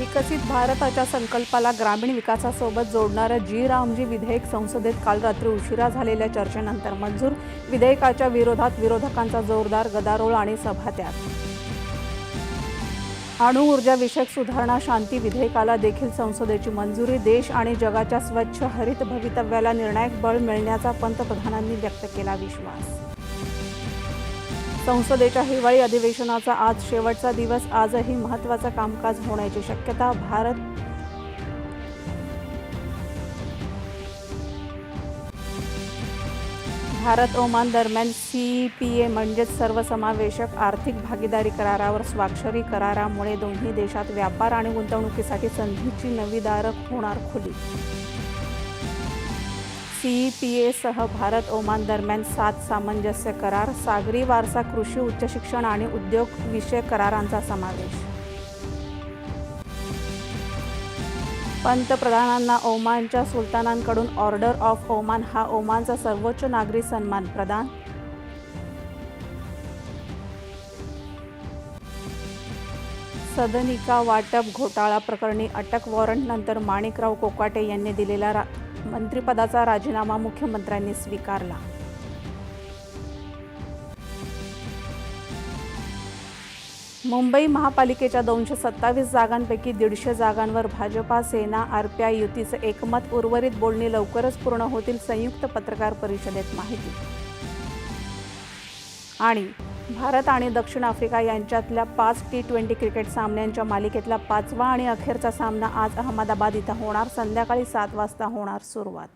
विकसित भारताच्या संकल्पाला ग्रामीण विकासासोबत जोडणारं जी रामजी विधेयक संसदेत काल रात्री उशिरा झालेल्या चर्चेनंतर मंजूर. विधेयकाच्या विरोधात विरोधकांचा जोरदार गदारोळ आणि सभात्याग. अणु विषयक सुधारणा शांती विधेयकाला देखील संसदेची मंजुरी. देश आणि जगाच्या स्वच्छ हरित भवितव्याला निर्णायक बळ मिळण्याचा पंतप्रधानांनी व्यक्त केला विश्वास. संसदेच्या हिवाळी अधिवेशनाचा आज शेवटचा दिवस. आजही महत्त्वाचं कामकाज होण्याची शक्यता भारत भारत ओमान दरम्यान सी पी ए म्हणजेच सर्वसमावेशक आर्थिक भागीदारी करारावर स्वाक्षरी करारामुळे दोन्ही देशात व्यापार आणि गुंतवणुकीसाठी संधीची नवी दारं होणार खुली. सीईपीएसह भारत ओमान दरम्यान सात सामंजस्य करार सागरी वारसा कृषी उच्च शिक्षण आणि उद्योग विषय करारांचा समावेश. पंतप्रधानांना ओमानच्या सुलतानांकडून ऑर्डर ऑफ ओमान हा ओमानचा सर्वोच्च नागरी सन्मान प्रदान. सदनिका वाटप घोटाळा प्रकरणी अटक वॉरंटनंतर माणिकराव कोकाटे यांनी दिलेला रा मंत्रिपदाचा राजीनामा मुख्यमंत्र्यांनी स्वीकारला. मुंबई महापालिकेच्या दोनशे सत्तावीस जागांपैकी दीडशे जागांवर भाजपा सेना आरपीआय युतीचं एकमत उर्वरित बोलणी लवकरच पूर्ण होतील संयुक्त पत्रकार परिषदेत माहिती. आणि भारत आणि दक्षिण आफ्रिका यांच्यातल्या पाच टी ट्वेंटी क्रिकेट सामन्यांच्या मालिकेतला पाचवा आणि अखेरचा सामना आज अहमदाबाद इथं होणार. संध्याकाळी सात वाजता होणार सुरुवात.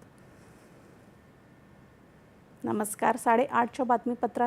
नमस्कार. साडेआठच्या बातमीपत्रात